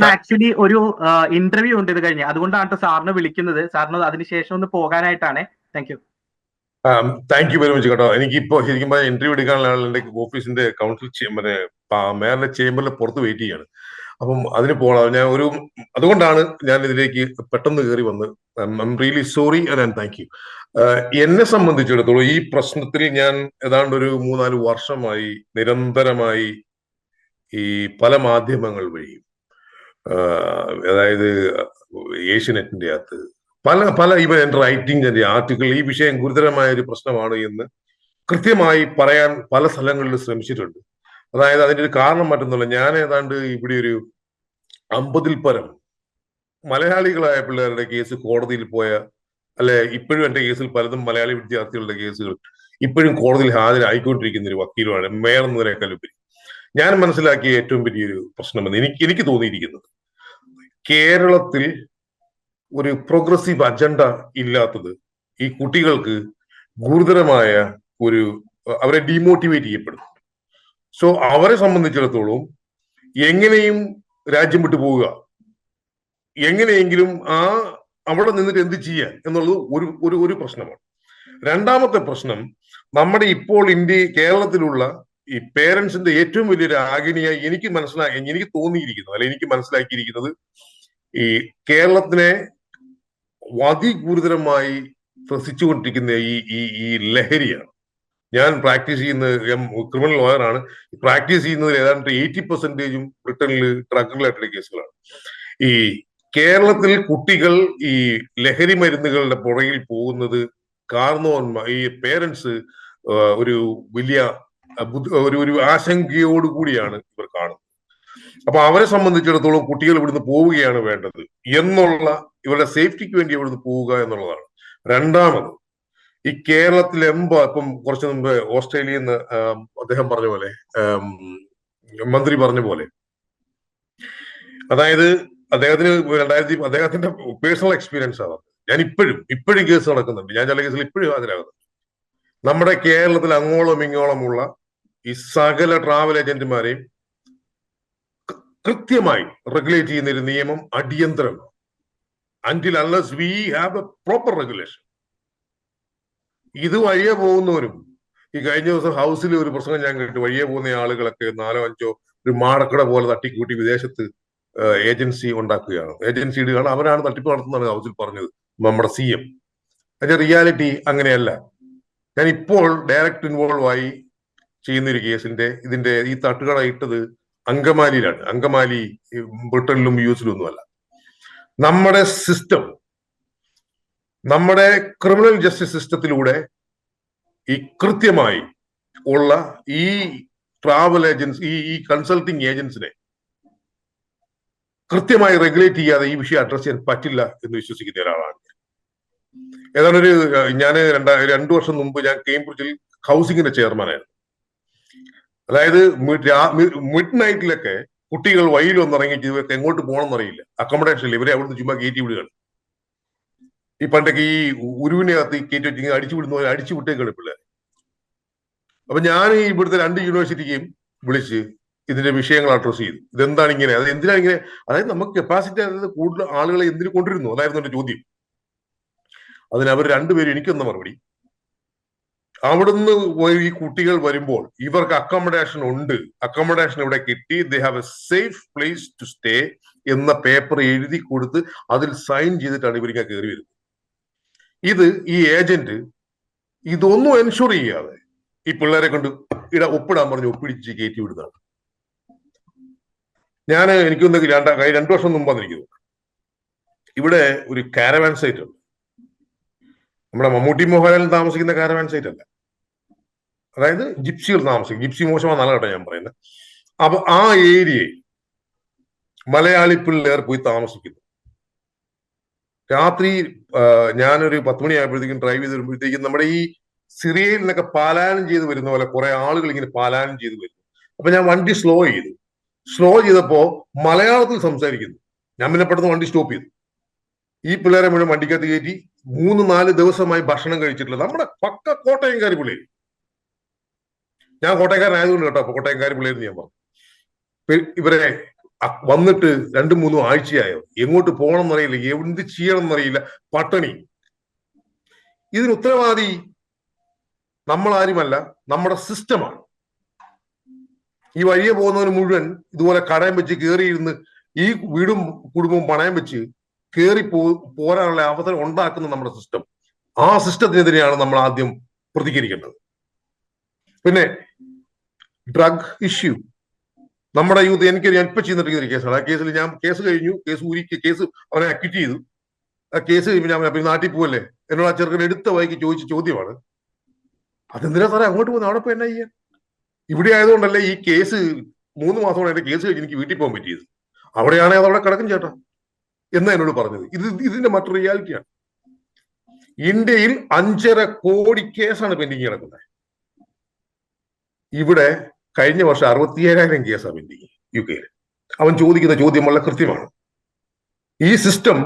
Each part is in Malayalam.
സാറിന് ആക്ച്വലി ഒരു ഇന്റർവ്യൂ ഉണ്ട് ഇത് കഴിഞ്ഞ്. അതുകൊണ്ടാണ് സാറിന് വിളിക്കുന്നത്. സാറിന് അതിനുശേഷം ഒന്ന് പോകാനായിട്ടാണ്. Thank you thank you very much കേട്ടോ. എനിക്കിപ്പോ ശരിക്കും പറഞ്ഞാൽ ഇന്റർവ്യൂ എടുക്കാനുള്ള ഓഫീസിന്റെ കൗൺസിൽ മറ്റേ മേയറിന്റെ ചേംബറിൽ പുറത്ത് വെയിറ്റ് ചെയ്യാണ്. അപ്പം അതിന് പോകണം ഞാൻ ഒരു അതുകൊണ്ടാണ് ഞാൻ ഇതിലേക്ക് പെട്ടെന്ന് കയറി വന്ന്. I'm really sorry and thank you എന്നെ സംബന്ധിച്ചിടത്തോളം ഈ പ്രശ്നത്തിൽ ഞാൻ ഏതാണ്ട് ഒരു മൂന്നാൽ വർഷമായി നിരന്തരമായി ഈ പല മാധ്യമങ്ങൾ വഴിയും അതായത് ഏഷ്യനെറ്റിന്റെ അകത്ത് പല പല ഇവൻ റൈറ്റിംഗ് ആർട്ടിക്കിൾ ഈ വിഷയം ഗുരുതരമായ ഒരു പ്രശ്നമാണ് എന്ന് കൃത്യമായി പറയാൻ പല സ്ഥലങ്ങളിൽ ശ്രമിച്ചിട്ടുണ്ട്. അതായത് അതിന്റെ ഒരു കാരണം മറ്റൊന്നുമില്ല. ഞാൻ ഏതാണ്ട് ഇവിടെ ഒരു അമ്പതിൽ പരം മലയാളികളായ പിള്ളേരുടെ കേസ് കോടതിയിൽ പോയ അല്ലെ ഇപ്പോഴും എന്റെ കേസിൽ പലതും മലയാളി വിദ്യാർത്ഥികളുടെ കേസുകൾ ഇപ്പോഴും കോടതിയിൽ ഹാജരായിക്കൊണ്ടിരിക്കുന്ന ഒരു വക്കീലുമാണ് മേയർ എന്നതിനേക്കാൾ ഉപരി ഞാൻ മനസ്സിലാക്കിയ ഏറ്റവും വലിയൊരു പ്രശ്നമെന്ന് എനിക്ക് എനിക്ക് തോന്നിയിരിക്കുന്നത് കേരളത്തിൽ ഒരു പ്രോഗ്രസീവ് അജണ്ട ഇല്ലാത്തത് ഈ കുട്ടികൾക്ക് ഗുരുതരമായ ഒരു അവരെ ഡീമോട്ടിവേറ്റ് ചെയ്യപ്പെടും. സോ അവരെ സംബന്ധിച്ചിടത്തോളം എങ്ങനെയും രാജ്യം വിട്ടു പോവുക. എങ്ങനെയെങ്കിലും ആ അവിടെ നിന്നിട്ട് എന്ത് ചെയ്യാൻ എന്നുള്ളത് ഒരു ഒരു ഒരു പ്രശ്നമാണ്. രണ്ടാമത്തെ പ്രശ്നം നമ്മുടെ ഇപ്പോൾ ഇന്ത്യ കേരളത്തിലുള്ള ഈ പേരൻസിന്റെ ഏറ്റവും വലിയൊരു ആഗ്നിയായി എനിക്ക് മനസ്സിലാക്കി എനിക്ക് തോന്നിയിരിക്കുന്നത് അല്ലെ എനിക്ക് മനസ്സിലാക്കിയിരിക്കുന്നത് ഈ കേരളത്തിനെ അതിഗുരുതരമായി ത്രസിച്ചുകൊണ്ടിരിക്കുന്ന ഈ ഈ ഈ ലഹരിയാണ്. ഞാൻ പ്രാക്ടീസ് ചെയ്യുന്ന ക്രിമിനൽ ലോയറാണ്. പ്രാക്ടീസ് ചെയ്യുന്നതിൽ ഏതാണ്ട് എയ്റ്റി പെർസെന്റേജും ബ്രിട്ടനിൽ ഡ്രഗ് റിലേറ്റഡ് കേസുകളാണ്. ഈ കേരളത്തിൽ കുട്ടികൾ ഈ ലഹരി മരുന്നുകളുടെ പുറകിൽ പോകുന്നത് കാരണവന്മാർ ഈ പേരൻസ് ഒരു വലിയ ഒരു ഒരു ആശങ്കയോടുകൂടിയാണ് ഇവർ കാണുന്നത്. അപ്പൊ അവരെ സംബന്ധിച്ചിടത്തോളം കുട്ടികൾ ഇവിടുന്ന് പോവുകയാണ് വേണ്ടത് എന്നുള്ള ഇവരുടെ സേഫ്റ്റിക്ക് വേണ്ടി ഇവിടുന്ന് പോവുക എന്നുള്ളതാണ്. രണ്ടാമത് ഈ കേരളത്തിൽ കേരളത്തിലെമ്പ ഇപ്പം കുറച്ച് മുമ്പ് ഓസ്ട്രേലിയയിൽ നിന്ന് അദ്ദേഹം പറഞ്ഞ പോലെ മന്ത്രി പറഞ്ഞ പോലെ അതായത് അദ്ദേഹത്തിന് രണ്ടായിരത്തി അദ്ദേഹത്തിന്റെ പേഴ്സണൽ എക്സ്പീരിയൻസ് ആണ്. ഞാൻ ഇപ്പോഴും ഇപ്പോഴും കേസ് നടക്കുന്നുണ്ട്. ഞാൻ ചില കേസിൽ ഇപ്പോഴും ഹാജരാകുന്നുണ്ട്. നമ്മുടെ കേരളത്തിൽ അങ്ങോളം ഇങ്ങോളമുള്ള ഈ സകല ട്രാവൽ ഏജന്റുമാരെയും കൃത്യമായി റെഗുലേറ്റ് ചെയ്യുന്ന ഒരു നിയമം അടിയന്തരമാണ്. Until unless we have a proper regulation ഇത് വഴിയെ പോകുന്നവരും ഈ കഴിഞ്ഞ ദിവസം ഹൗസിൽ ഒരു പ്രസംഗം ഞാൻ കേട്ടു. വഴിയെ പോകുന്ന ആളുകളൊക്കെ നാലോ അഞ്ചോ ഒരു മാടക്കട പോലെ തട്ടിക്കൂട്ടി വിദേശത്ത് ഏജൻസി ഉണ്ടാക്കുകയാണ്. ഏജൻസി ഇടുകയാണ്. അവരാണ് തട്ടിപ്പ് നടത്തുന്നതാണ് ഹൗസിൽ പറഞ്ഞത് നമ്മുടെ സി എം. അതിന്റെ റിയാലിറ്റി അങ്ങനെയല്ല. ഞാൻ ഇപ്പോൾ ഡയറക്റ്റ് ഇൻവോൾവ് ആയി ചെയ്യുന്ന ഒരു കേസിന്റെ ഇതിന്റെ ഈ തട്ടുകട ഇട്ടത് അങ്കമാലിയിലാണ് അങ്കമാലി ബ്രിട്ടനിലും യു എസിലും ഒന്നുമല്ല നമ്മുടെ സിസ്റ്റം നമ്മുടെ ക്രിമിനൽ ജസ്റ്റിസ് സിസ്റ്റത്തിലൂടെ ഈ കൃത്യമായി ഉള്ള ഈ ട്രാവൽ ഏജൻസി ഈ ഈ കൺസൾട്ടിങ് ഏജൻസിനെ കൃത്യമായി റെഗുലേറ്റ് ചെയ്യാതെ ഈ വിഷയം അഡ്രസ് ചെയ്യാൻ പറ്റില്ല എന്ന് വിശ്വസിക്കുന്ന ഒരാളാണ് ഏതാണ്ട് ഒരു ഞാൻ രണ്ടാ രണ്ടു വർഷം മുമ്പ് ഞാൻ കേംബ്രിഡ്ജിൽ ഹൗസിംഗിന്റെ ചെയർമാനായിരുന്നു അതായത് മിഡ് നൈറ്റിലൊക്കെ കുട്ടികൾ വഴിയിൽ വന്നിറങ്ങി ഇവർക്ക് എങ്ങോട്ട് പോകണം എന്നറിയില്ല അക്കോമഡേഷൻ ഇല്ല ഇവരെ അവിടുന്ന് ചുമ്മാ കയറ്റി വിടുകയാണ്. ഈ പണ്ടൊക്കെ ഈ ഉരുവിനകത്ത് കയറ്റി വെച്ചിങ്ങനെ അടിച്ചു വിടുന്ന പോലെ അടിച്ചു വിട്ടേക്കാണ് പിള്ളേർ അപ്പൊ ഞാൻ ഈ ഇവിടുത്തെ രണ്ട് യൂണിവേഴ്സിറ്റിക്കും വിളിച്ച് ഇതിന്റെ വിഷയങ്ങൾ അഡ്രസ് ചെയ്തു. ഇതെന്താണ് ഇങ്ങനെ? അത് എന്തിനാണ് ഇങ്ങനെ? അതായത് നമുക്ക് കപ്പാസിറ്റി അതായത് കൂടുതൽ ആളുകളെ എന്തിനു കൊണ്ടിരുന്നു അതായിരുന്നു എന്റെ ചോദ്യം. അതിന് അവർ രണ്ടുപേരും എനിക്കൊന്ന മറുപടി. അവിടുന്ന് ഈ കുട്ടികൾ വരുമ്പോൾ ഇവർക്ക് അക്കോമഡേഷൻ ഉണ്ട്. അക്കോമഡേഷൻ ഇവിടെ കിട്ടി. They have a safe place to stay എന്ന പേപ്പർ എഴുതി കൊടുത്ത് അതിൽ സൈൻ ചെയ്തിട്ടാണ് ഇവർക്ക് കയറി വരുന്നത്. ഇത് ഈ ഏജന്റ് ഇതൊന്നും എൻഷുർ ചെയ്യാതെ ഈ പിള്ളേരെ കൊണ്ട് ഇട ഒപ്പിടാൻ പറഞ്ഞ് ഒപ്പിടിച്ച് കയറ്റി വിടുന്നതാണ്. ഞാൻ എനിക്കൊന്ന് രണ്ടാ രണ്ടു വർഷം മുമ്പ് വന്നിരിക്കുന്നു. ഇവിടെ ഒരു കാരവാൻ സൈറ്റ് ഉണ്ട്. നമ്മുടെ മമ്മൂട്ടി മോഹൻലാലിൽ താമസിക്കുന്ന കാരവാൻ സൈറ്റ് അല്ല? അതായത് ജിപ്സികൾ താമസിക്കും. ജിപ്സി മോശമാണെന്നല്ല കേട്ടോ ഞാൻ പറയുന്നത്. അപ്പൊ ആ ഏരിയയിൽ മലയാളി പിള്ളേർ പോയി താമസിക്കുന്നു. രാത്രി ഞാനൊരു പത്ത് മണിയായപ്പോഴത്തേക്കും ഡ്രൈവ് ചെയ്ത് വരുമ്പോഴത്തേക്കും നമ്മുടെ ഈ സിറിയയിൽ നിന്നൊക്കെ പാലായനം ചെയ്ത് വരുന്ന പോലെ കുറെ ആളുകൾ ഇങ്ങനെ പാലായനം ചെയ്ത് വരുന്നു. അപ്പൊ ഞാൻ വണ്ടി സ്ലോ ചെയ്തു. സ്ലോ ചെയ്തപ്പോ മലയാളത്തിൽ സംസാരിക്കുന്നു. ഞാൻ പിന്നെ പെട്ടെന്ന് വണ്ടി സ്റ്റോപ്പ് ചെയ്തു. ഈ പിള്ളേരെ മുഴുവൻ വണ്ടിക്കകത്ത് കയറ്റി മൂന്ന് നാല് ദിവസമായി ഭക്ഷണം കഴിച്ചിട്ടില്ല. നമ്മുടെ പക്ക കോട്ടയംകാരി പിള്ളേര് ഞാൻ കോട്ടയംകാരനായതുകൊണ്ട് കേട്ടോ അപ്പൊ കോട്ടയംകാരി പിള്ളേര് ഞാൻ പറഞ്ഞു. ഇവരെ വന്നിട്ട് രണ്ടു മൂന്നും ആഴ്ചയായോ? എങ്ങോട്ട് പോകണം എന്നറിയില്ല എന്ത് ചെയ്യണം എന്നറിയില്ല പട്ടണി. ഇതിന് ഉത്തരവാദി നമ്മളാരുമല്ല നമ്മുടെ സിസ്റ്റമാണ്. ഈ വഴിയെ പോകുന്നവന് മുഴുവൻ ഇതുപോലെ കടയം വെച്ച് കയറിയിരുന്ന് ഈ വീടും കുടുംബവും പണയം വെച്ച് കയറി പോ പോരാനുള്ള അവസരം ഉണ്ടാക്കുന്ന നമ്മുടെ സിസ്റ്റം ആ സിസ്റ്റത്തിനെതിരെയാണ് നമ്മൾ ആദ്യം പ്രതികരിക്കേണ്ടത്. പിന്നെ ഡ്രഗ് ഇഷ്യൂ നമ്മുടെ യൂത്ത് എനിക്ക് ഞാൻ ചെയ്തിട്ടിരിക്കുന്ന ഒരു കേസാണ്. ആ കേസിൽ ഞാൻ കേസ് കഴിഞ്ഞു. കേസ് ഊരി കേസ് അവനെ അക്വിറ്റ് ചെയ്തു. ആ കേസ് കഴിയുമ്പോൾ ഞാൻ നാട്ടിൽ പോവല്ലേ? എന്നോട് ആ ചെറുക്കൻ എടുത്ത വൈകി ചോദിച്ച ചോദ്യമാണ്. അതെന്തിനാ സാറേ അങ്ങോട്ട് പോകുന്നത് അവിടെ പോയി എന്നാ ചെയ്യാൻ? ഇവിടെ ആയതുകൊണ്ടല്ലേ ഈ കേസ് മൂന്ന് മാസം കൊണ്ട് എന്റെ കേസ് കഴിഞ്ഞ് എനിക്ക് വീട്ടിൽ പോകാൻ പറ്റിയത്. അവിടെയാണെങ്കിൽ അത് അവിടെ കിടക്കും ചേട്ടാ. എന്നാ എന്നോട് പറഞ്ഞത്? ഇത് ഇതിന്റെ മറ്റൊരു റിയാലിറ്റിയാണ് ഇന്ത്യയിൽ അഞ്ചര കോടി കേസാണ് പെൻഡിങ് കിടക്കുന്നത്. ഇവിടെ കഴിഞ്ഞ വർഷം അറുപത്തിയേഴായിരം കേസാണ് പെൻഡിങ് യു കെയിൽ അവൻ ചോദിക്കുന്ന ചോദ്യം വളരെ കൃത്യമാണ്. ഈ സിസ്റ്റം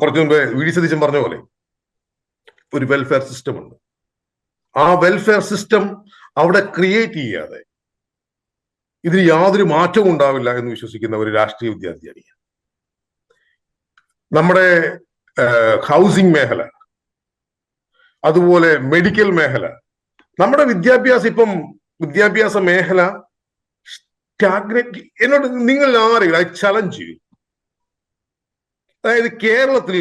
കുറച്ചു മുമ്പ് വി സതീശൻ പറഞ്ഞ പോലെ ഒരു വെൽഫെയർ സിസ്റ്റം ഉണ്ട്. ആ വെൽഫെയർ സിസ്റ്റം അവിടെ ക്രിയേറ്റ് ചെയ്യാതെ ഇതിന് യാതൊരു മാറ്റവും ഉണ്ടാവില്ല എന്ന് വിശ്വസിക്കുന്ന ഒരു രാഷ്ട്രീയ വിദ്യാർത്ഥിയാണ് നമ്മുടെ ഹൗസിംഗ് മേഖല അതുപോലെ മെഡിക്കൽ മേഖല. നമ്മുടെ വിദ്യാഭ്യാസം ഇപ്പം വിദ്യാഭ്യാസ മേഖല എന്നോട് നിങ്ങൾ ആരെങ്കിലും ഐ ചലഞ്ച് ചെയ്യും അതായത് കേരളത്തിൽ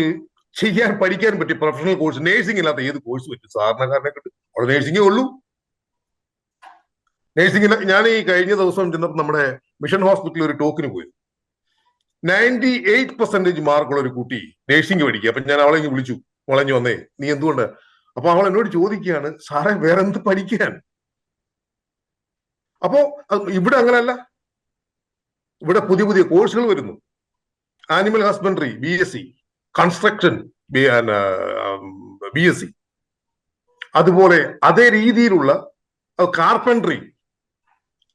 ചെയ്യാൻ പഠിക്കാൻ പറ്റിയ പ്രൊഫഷണൽ കോഴ്സ് നേഴ്സിംഗ് ഇല്ലാത്ത ഏത് കോഴ്സ് പറ്റും? സാധാരണക്കാരനെ കിട്ടും. അവിടെ നേഴ്സിംഗേ ഉള്ളൂ. നേഴ്സിംഗ് ഞാൻ ഈ കഴിഞ്ഞ ദിവസം ചെന്നപ്പോൾ നമ്മുടെ മിഷൻ ഹോസ്പിറ്റലിൽ ഒരു ടോക്കിന് പോയി. നയന്റി എയ്റ്റ് പെർസെന്റേജ് മാർക്കുള്ള ഒരു കുട്ടി നേഴ്സിംഗ് പഠിക്കുക. അപ്പൊ ഞാൻ അവളെ വിളിച്ചു. വളഞ്ഞു വന്നേ. നീ എന്തുകൊണ്ട്? അപ്പൊ അവൾ എന്നോട് ചോദിക്കുകയാണ് സാറേ വേറെ എന്ത് പഠിക്കാൻ? അപ്പോ ഇവിടെ അങ്ങനല്ല. ഇവിടെ പുതിയ പുതിയ കോഴ്സുകൾ വരുന്നു. Animal husbandry B S C construction B S C അതുപോലെ അതേ രീതിയിലുള്ള കാർപ്പൻട്രി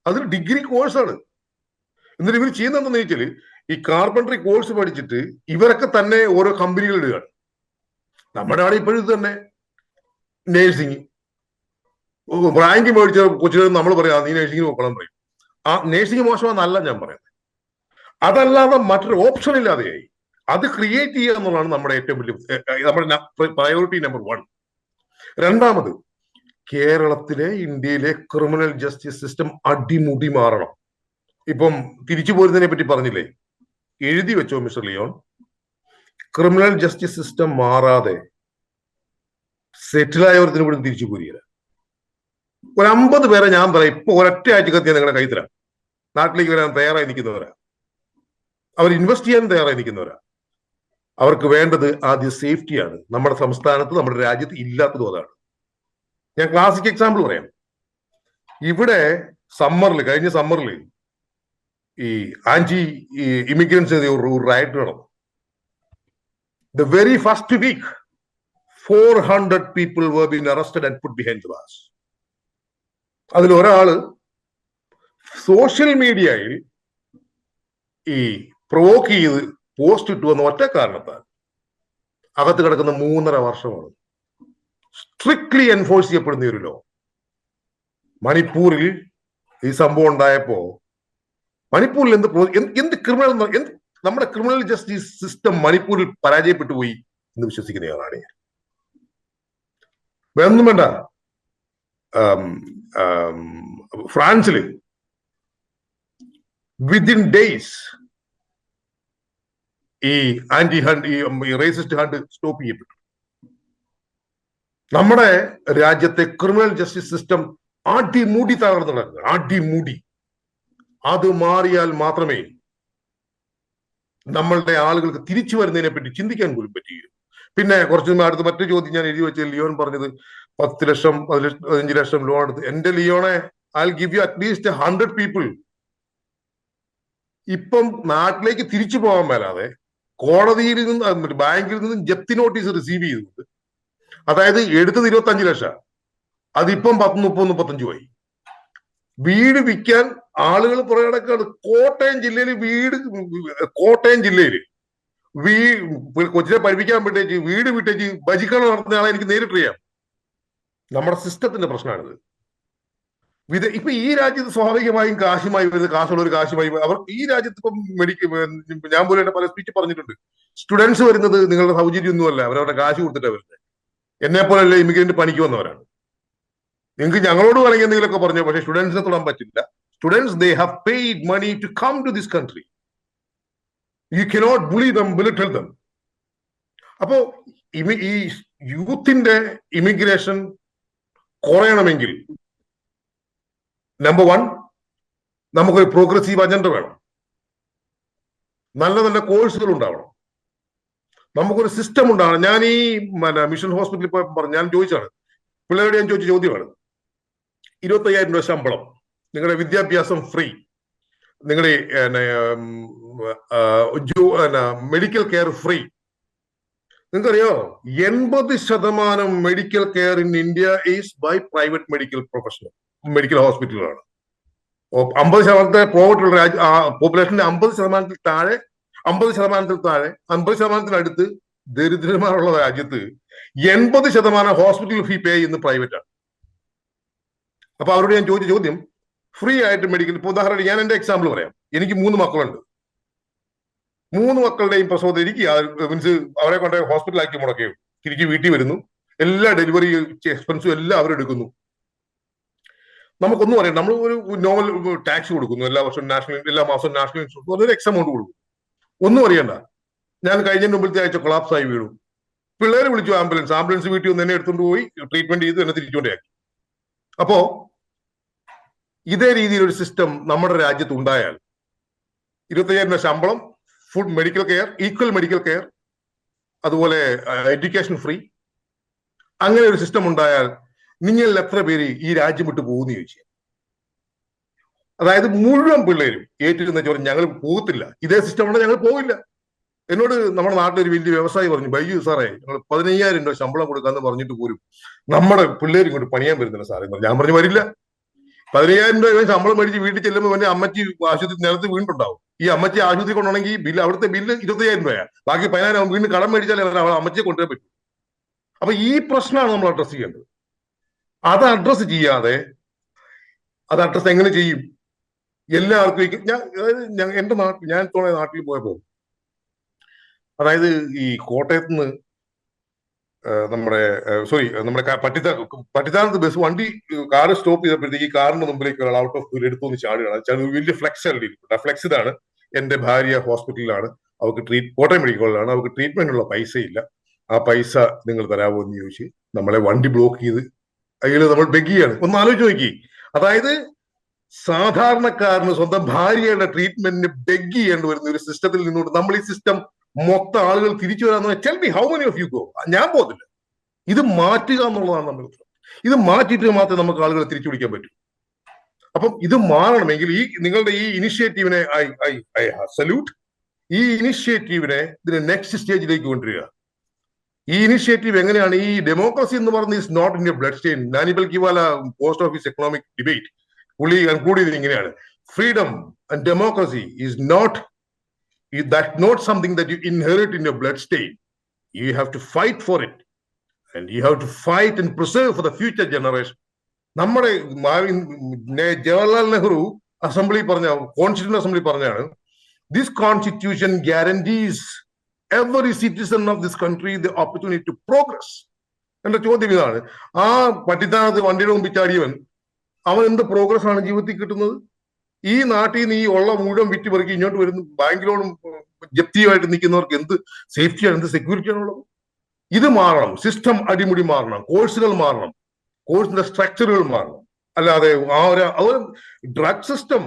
അതൊരു ഡിഗ്രി കോഴ്സാണ് എന്നിട്ട് ഇവർ ചെയ്യുന്നതെന്ന് ചോദിച്ചാൽ ഈ കാർപ്പൻട്രി കോഴ്സ് പഠിച്ചിട്ട് ഇവരൊക്കെ തന്നെ ഓരോ കമ്പനികൾ ഇടുകയാണ് നമ്മുടെ അവിടെ ഇപ്പോഴും ഇത് തന്നെ. നേഴ്സിംഗ് റാങ്ക് മേടിച്ച കൊച്ചുകൾ നമ്മൾ പറയാം നീ നേഴ്സിംഗ് നോക്കണം പറയും. ആ നേഴ്സിംഗ് മോശമാണെന്നല്ല ഞാൻ പറയുന്നത്. അതല്ലാതെ മറ്റൊരു ഓപ്ഷൻ ഇല്ലാതെയായി. അത് ക്രിയേറ്റ് ചെയ്യുക എന്നുള്ളതാണ് നമ്മുടെ ഏറ്റവും വലിയ നമ്മുടെ പ്രയോറിറ്റി നമ്പർ വൺ രണ്ടാമത് കേരളത്തിലെ ഇന്ത്യയിലെ ക്രിമിനൽ ജസ്റ്റിസ് സിസ്റ്റം അടിമുടി മാറണം. ഇപ്പം തിരിച്ചു പോരുന്നതിനെ പറ്റി പറഞ്ഞില്ലേ? എഴുതി വെച്ചോ mister Leon. Criminal justice system മാറാതെ സെറ്റിലായവർത്തിന് ഇവിടെ തിരിച്ചു പോരുകയില്ല ഒരു അമ്പത് പേരെ ഞാൻ പറയാം ഇപ്പൊ ഒരൊറ്റ ആഴ്ച കത്തിയാൽ നിങ്ങളുടെ കൈ തരാം. നാട്ടിലേക്ക് വരാൻ തയ്യാറായി നിൽക്കുന്നവരാ. അവർ ഇൻവെസ്റ്റ് ചെയ്യാൻ തയ്യാറായി നിൽക്കുന്നവരാ. അവർക്ക് വേണ്ടത് ആദ്യം സേഫ്റ്റിയാണ് നമ്മുടെ സംസ്ഥാനത്ത് നമ്മുടെ രാജ്യത്ത് ഇല്ലാത്തതും അതാണ്. ഞാൻ ക്ലാസിക് എക്സാമ്പിൾ പറയാം. ഇവിടെ സമ്മറിൽ കഴിഞ്ഞ സമ്മറിൽ ഈ ആന്റി ഇമിഗ്രൻസ് ഒരു റൈറ്റ് നടന്നു the very first week four hundred people were been arrested and put behind glass അതിൽ ഒരാൾ സോഷ്യൽ മീഡിയയിൽ ഈ പ്രൊവോക്ക് ചെയ്ത് പോസ്റ്റ് ഇട്ടു എന്ന ഒറ്റ കാരണത്താൽ അകത്ത് കിടക്കുന്ന മൂന്നര വർഷമാണ് സ്ട്രിക്ട്ലി എൻഫോഴ്സ് ചെയ്യപ്പെടുന്ന ഒരു ലോ മണിപ്പൂരിൽ ഈ സംഭവം ഉണ്ടായപ്പോ മണിപ്പൂരിൽ എന്ത് എന്ത് ക്രിമിനൽ എന്ത് നമ്മുടെ ക്രിമിനൽ ജസ്റ്റിസ് സിസ്റ്റം മണിപ്പൂരിൽ പരാജയപ്പെട്ടു പോയി എന്ന് വിശ്വസിക്കുന്നയാളാണ് ഞാൻ. വേറൊന്നും വേണ്ട. ഫ്രാൻസിൽ വിതിൻ ഡേയ്സ് ഈ ആന്റി ഹണ്ട് ഈ റേസിസ്റ്റ് ഹണ്ട് സ്റ്റോപ്പ് ചെയ്യപ്പെട്ടു. നമ്മുടെ രാജ്യത്തെ ക്രിമിനൽ ജസ്റ്റിസ് സിസ്റ്റം അടിമൂടി തകർന്നു നടക്കുക അടിമൂടി അത് മാറിയാൽ മാത്രമേ നമ്മളുടെ ആളുകൾക്ക് തിരിച്ചു വരുന്നതിനെ പറ്റി ചിന്തിക്കാൻ പോലും പറ്റുകയുള്ളൂ. പിന്നെ കുറച്ച് അടുത്ത് മറ്റു ചോദ്യം ഞാൻ എഴുതി വെച്ച ലിയോൺ പറഞ്ഞത് പത്ത് ലക്ഷം പതിനഞ്ച് ലക്ഷം ലോൺ എടുത്ത്. എന്റെ ലിയോണെ I give you at least hundred people ഇപ്പം നാട്ടിലേക്ക് തിരിച്ചു പോകാൻ മേലാതെ കോടതിയിൽ നിന്ന് ബാങ്കിൽ നിന്നും ജപ്തി നോട്ടീസ് റിസീവ് ചെയ്തിട്ടുണ്ട്. അതായത് എടുത്തത് ഇരുപത്തി അഞ്ച് ലക്ഷം. അതിപ്പം പത്ത് മുപ്പത് മുപ്പത്തഞ്ചു ആയി വീട് വിൽക്കാൻ ആളുകൾ പുറകെ നടക്കാണ്. കോട്ടയം ജില്ലയിൽ വീട് കോട്ടയം ജില്ലയിൽ വീ കൊച്ചിനെ പഠിപ്പിക്കാൻ വിട്ടേച്ച് വീട് വിട്ടേച്ച് ബജിക്കണ നടത്തുന്ന ആളെ എനിക്ക് നേരിട്ടറിയാം നമ്മുടെ സിസ്റ്റത്തിന്റെ പ്രശ്നമാണിത്. വിദ ഇപ്പൊ ഈ രാജ്യത്ത് സ്വാഭാവികമായും കാശുമായി വരുന്നത് കാശുള്ള ഒരു കാശുമായി അവർ ഈ രാജ്യത്ത് ഇപ്പം മെഡിക്കൽ ഞാൻ പോലും എന്റെ പല സ്പീച്ച് പറഞ്ഞിട്ടുണ്ട്. സ്റ്റുഡൻസ് വരുന്നത് നിങ്ങളുടെ സൗകര്യമൊന്നുമല്ല അവരവരുടെ കാശ് കൊടുത്തിട്ടാണ് വരുന്നത് എന്നെ പോലെയല്ല ഇമിഗ്രന്റ് പണിക്ക് വന്നവരാണ്. നിങ്ങൾക്ക് ഞങ്ങളോട് വേണമെങ്കിൽ എന്തെങ്കിലുമൊക്കെ പറഞ്ഞു പക്ഷെ സ്റ്റുഡൻസിനെ തൊടാൻ പറ്റില്ല. Students they have paid money to come to this country. You cannot bully them, belittle them. അപ്പോ ഈ യൂത്തിന്റെ ഇമിഗ്രേഷൻ കുറയണമെങ്കിൽ നമ്പർ വൺ നമുക്കൊരു പ്രോഗ്രസീവ് അജണ്ട വേണം. നല്ല നല്ല കോഴ്സുകൾ ഉണ്ടാവണം. നമുക്കൊരു സിസ്റ്റം ഉണ്ടാവണം. ഞാൻ ഈ പിന്നെ മിഷൻ ഹോസ്പിറ്റലിൽ പോയപ്പോൾ പറഞ്ഞു ഞാൻ ചോദിച്ചാണ് പിള്ളേരോട് ഞാൻ ചോദിച്ച ചോദ്യമാണ്. ഇരുപത്തയ്യായിരം രൂപ ശമ്പളം. നിങ്ങളുടെ വിദ്യാഭ്യാസം ഫ്രീ നിങ്ങളുടെ മെഡിക്കൽ കെയർ ഫ്രീ നിങ്ങൾക്കറിയോ? എൺപത് ശതമാനം medical care in India is by private medical professional medical ഹോസ്പിറ്റലുകളാണ് അമ്പത് ശതമാനത്തെ പ്രോഫിറ്റുള്ള രാജ്യ പോപ്പുലേഷന്റെ അമ്പത് ശതമാനത്തിൽ താഴെ അമ്പത് ശതമാനത്തിൽ താഴെ അമ്പത് ശതമാനത്തിനടുത്ത് ദരിദ്രന്മാരുള്ള രാജ്യത്ത് എൺപത് ശതമാനം ഹോസ്പിറ്റൽ ഫീ പേ ചെയ്യുന്നത് പ്രൈവറ്റാണ് അപ്പൊ അവരോട് ഞാൻ ചോദിച്ച ചോദ്യം ഫ്രീ ആയിട്ട് മെഡിക്കൽ ഇപ്പൊ ഉദാഹരണം ഞാൻ എന്റെ എക്സാമ്പിൾ പറയാം. എനിക്ക് മൂന്ന് മക്കളുണ്ട്. മൂന്ന് മക്കളുടെയും പ്രസവത്തിൽ എനിക്ക് മീൻസ് അവരെ കൊണ്ട് ഹോസ്പിറ്റലാക്കി മുടക്കുകയും തിരിച്ച് വീട്ടിൽ വരുന്നു. എല്ലാ ഡെലിവറി എക്സ്പെൻസും എല്ലാം അവരെടുക്കുന്നു നമുക്കൊന്നും അറിയാം നമ്മൾ ഒരു നോർമൽ ടാക്സ് കൊടുക്കുന്നു. എല്ലാ വർഷവും നാഷണൽ എല്ലാ മാസവും നാഷണൽ ഇൻഷുറൻസ് ഒരു എക്സ് എമൗണ്ട് കൊടുക്കും ഒന്നും അറിയണ്ട. ഞാൻ കഴിഞ്ഞ മുമ്പിലത്തെ ആഴ്ച കൊളാപ്സ് ആയി വീണു. പിള്ളേരെ വിളിച്ചു ആംബുലൻസ് ആംബുലൻസ് വീട്ടിൽ നിന്ന് എന്നെ എടുത്തുകൊണ്ട് പോയി. ട്രീറ്റ്മെന്റ് ചെയ്ത് എന്നെ തിരിച്ചുകൊണ്ടേയാക്കി അപ്പോ ഇതേ രീതിയിൽ ഒരു സിസ്റ്റം നമ്മുടെ രാജ്യത്ത് ഉണ്ടായാൽ ഇരുപത്തയ്യായിരം രൂപ ശമ്പളം food medical care equal medical care അതുപോലെ എഡ്യൂക്കേഷൻ ഫ്രീ അങ്ങനെ ഒരു സിസ്റ്റം ഉണ്ടായാൽ നിങ്ങളിൽ എത്ര പേര് ഈ രാജ്യം വിട്ട് പോകുന്നു ചോദിച്ചു അതായത് മുഴുവൻ പിള്ളേരും ഏറ്റിരുന്ന ചോദ്യം ഞങ്ങൾ പോകത്തില്ല. ഇതേ സിസ്റ്റം ഉണ്ടെങ്കിൽ ഞങ്ങൾ പോകില്ല എന്നോട് നമ്മുടെ നാട്ടിൽ ഒരു വലിയ വ്യവസായി പറഞ്ഞു ബൈ സാറേ ഞങ്ങൾ പതിനയ്യായിരം രൂപ ശമ്പളം കൊടുക്കാന്ന് പറഞ്ഞിട്ട് പോലും നമ്മുടെ പിള്ളേരും ഇങ്ങോട്ട് പണിയാൻ വരുന്നില്ല സാറേ. ഞാൻ പറഞ്ഞു വരില്ല. പതിനയ്യായിരം രൂപ ശമ്പളം മേടിച്ച് വീട്ടിൽ ചെല്ലുമ്പോൾ അവന്റെ അമ്മച്ചി ആശുപത്രി നിലത്ത് വീണ്ടുണ്ടാവും ഈ അമ്മച്ചി ആശുപത്രി കൊണ്ടുണ്ടെങ്കിൽ ബില്ല് അവിടുത്തെ ബില്ല് ഇരുപത്തയ്യായിരം രൂപയാണ് ബാക്കി പതിനായിരം വീണ്ടും കടം മേടിച്ചാലേ അവർ അമ്മച്ചിയെ കൊണ്ടുവരാൻ പറ്റും. അപ്പൊ ഈ പ്രശ്നമാണ് നമ്മൾ അഡ്രസ് ചെയ്യേണ്ടത്. അത് അഡ്രസ് ചെയ്യാതെ അത് അഡ്രസ് എങ്ങനെ ചെയ്യും? എല്ലാവർക്കും ഞാൻ അതായത് എന്റെ നാട്ടിൽ ഞാൻ തോന്നിയ നാട്ടിൽ പോയപ്പോ അതായത് ഈ കോട്ടയത്ത് നിന്ന് നമ്മുടെ സോറി നമ്മുടെ പട്ടിത്ത പട്ടിത്താനത്ത് ബസ് വണ്ടി കാർ സ്റ്റോപ്പ് ചെയ്തപ്പോഴത്തേക്ക് കാറിന്റെ മുമ്പിലേക്ക് ഒരാൾ ഔട്ട് ഓഫ് എടുത്തു ചാടുകയാണ് വലിയ ഫ്ലെക്സ് ഫ്ലെക്സ് ഇതാണ്. എന്റെ ഭാര്യ ഹോസ്പിറ്റലിലാണ് അവർക്ക് ട്രീറ്റ് കോട്ടയം മെഡിക്കൽ കോളേജിലാണ് അവർക്ക് ട്രീറ്റ്മെന്റിനുള്ള പൈസ ഇല്ല ആ പൈസ നിങ്ങൾ തരാമോ എന്ന് ചോദിച്ച് നമ്മളെ വണ്ടി ബ്ലോക്ക് ചെയ്ത് അതിൽ നമ്മൾ ബെഗിയാണ് ഒന്ന് ആലോചിച്ച് നോക്കി. അതായത് സാധാരണക്കാരന് സ്വന്തം ഭാര്യയുടെ ട്രീറ്റ്മെന്റിന് ബെഗ് ചെയ്യേണ്ടി വരുന്ന ഒരു സിസ്റ്റത്തിൽ നിന്നുകൊണ്ട് നമ്മൾ ഈ സിസ്റ്റം മൊത്തം ആളുകൾ തിരിച്ചു വരാന്ന് tell me how many of you go ഞാൻ പോകത്തില്ല. ഇത് മാറ്റുക എന്നുള്ളതാണ് നമ്മൾ. ഇത് മാറ്റിയിട്ട് മാത്രമേ നമുക്ക് ആളുകളെ തിരിച്ചു പിടിക്കാൻ പറ്റൂ. അപ്പം ഇത് മാറണമെങ്കിൽ ഈ നിങ്ങളുടെ ഈ ഇനിഷ്യേറ്റീവിനെ ഐ ഐ ഐ സല്യൂട്ട് ഈ ഇനിഷ്യേറ്റീവിനെ ഇതിന്റെ നെക്സ്റ്റ് സ്റ്റേജിലേക്ക് കൊണ്ടുവരിക. ഈ ഇനിഷ്യേറ്റീവ് എങ്ങനെയാണ്? ഈ ഡെമോക്രസി എന്ന് പറയുന്നത് is not in your blood stain നാനിബൽ കിവാല post office economic debate പുള്ളി കൺക്ലൂഡ് ചെയ്തത് ഇങ്ങനെയാണ് freedom and democracy is not that not something that you inherit in your bloodstain. You have to fight for it. And you have to fight and preserve for the future generation. നമ്മുടെ ജവഹർലാൽ നെഹ്റു അസംബ്ലി പറഞ്ഞ കോൺസ്റ്റിറ്റ്യൂഷൻ അസംബ്ലി പറഞ്ഞാണ് this constitution guarantees every citizen of this country the opportunity to progress എന്റെ ചോദ്യം ഇതാണ് ആ പട്ടിത്താനത്ത് വണ്ടിയുടെ മുമ്പിൽ ചാടിയവൻ അവൻ എന്ത് പ്രോഗ്രസ് ആണ് ജീവിതത്തിൽ കിട്ടുന്നത് ഈ നാട്ടിൽ നിന്ന് ഈ ഉള്ള മുഴുവൻ വിറ്റ് പെറുക്കി ഇങ്ങോട്ട് വരുന്ന ബാങ്കിലോടും ജപ്തിയുമായിട്ട് നിൽക്കുന്നവർക്ക് എന്ത് സേഫ്റ്റിയാണ് എന്ത് സെക്യൂരിറ്റിയാണ് ഉള്ളത് ഇത് മാറണം സിസ്റ്റം അടിമുടി മാറണം കോഴ്സുകൾ മാറണം കോഴ്സിന്റെ സ്ട്രക്ചറുകൾ മാറണം. അല്ലാതെ ആ ഒരു ഡ്രഗ് സിസ്റ്റം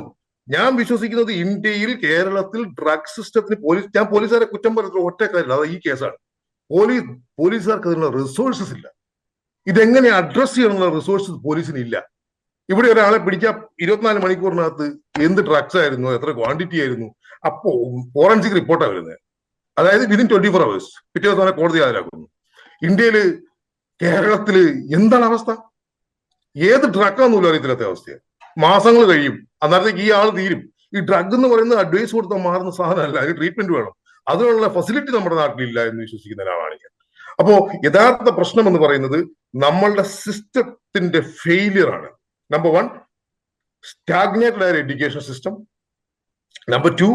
ഞാൻ വിശ്വസിക്കുന്നത് ഇന്ത്യയിൽ കേരളത്തിൽ ഡ്രഗ് സിസ്റ്റത്തിന് പോലീസ് ഞാൻ പോലീസുകാരെ കുറ്റം പറയുന്ന ഒറ്റ കാര്യമില്ല അത് ഈ കേസാണ്. പോലീസ് പോലീസുകാർക്ക് അതിനുള്ള റിസോഴ്സസ് ഇല്ല. ഇതെങ്ങനെ അഡ്രസ് ചെയ്യാനുള്ള റിസോഴ്സസ് പോലീസിന് ഇല്ല ഇവിടെ ഒരാളെ പിടിക്കാൻ ഇരുപത്തിനാല് മണിക്കൂറിനകത്ത് എന്ത് ഡ്രഗ്സ് ആയിരുന്നു എത്ര ക്വാണ്ടിറ്റി ആയിരുന്നു അപ്പോ ഫോറൻസിക് റിപ്പോർട്ടാണ് വരുന്നത് അതായത് വിതിൻ ട്വന്റി ഫോർ അവേഴ്സ് പിറ്റേ ദിവസം കോടതി ഹാജരാക്കുന്നു. ഇന്ത്യയിൽ കേരളത്തിൽ എന്താണ് അവസ്ഥ? ഏത് ഡ്രഗാന്നൂലും അറിയത്തില്ലാത്ത അവസ്ഥയാണ് മാസങ്ങൾ കഴിയും അന്നേരത്തേക്ക് ഈ ആൾ തീരും. ഈ ഡ്രഗ് എന്ന് പറയുന്നത് അഡ്വൈസ് കൊടുത്താൽ മാറുന്ന സാധനമല്ല അതിന് ട്രീറ്റ്മെന്റ് വേണം. അതിനുള്ള ഫെസിലിറ്റി നമ്മുടെ നാട്ടിലില്ല എന്ന് വിശ്വസിക്കുന്ന ഒരാളാണ് ഞാൻ. അപ്പോ യഥാർത്ഥ പ്രശ്നം എന്ന് പറയുന്നത് നമ്മളുടെ സിസ്റ്റത്തിന്റെ ഫെയിലിയർ ആണ്. നമ്പർ വൺ സ്റ്റാഗ്നേറ്റഡ് ആയ education system number two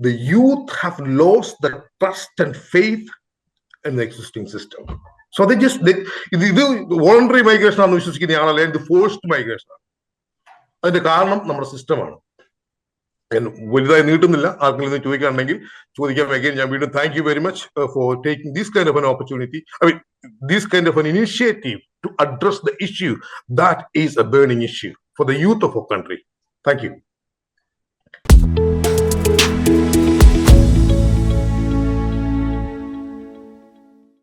the youth have lose the trust and faith in the existing system so അത് ജസ്റ്റ് ഇത് ഇത് വോളണ്ടറി മൈഗ്രേഷൻ ആണെന്ന് വിശ്വസിക്കുന്ന ആളല്ല ഇത് ഫോഴ്സ്ഡ് മൈഗ്രേഷൻ ആണ്. അതിന്റെ കാരണം നമ്മുടെ സിസ്റ്റമാണ് വലുതായി നീട്ടുന്നില്ല. ആർക്കെങ്കിലും ഇത് ചോദിക്കാൻ again ഞാൻ വീണ്ടും thank you very much for taking these kind of an opportunity I mean these kind of an initiative to address the issue that is a burning issue for the youth of our country thank you.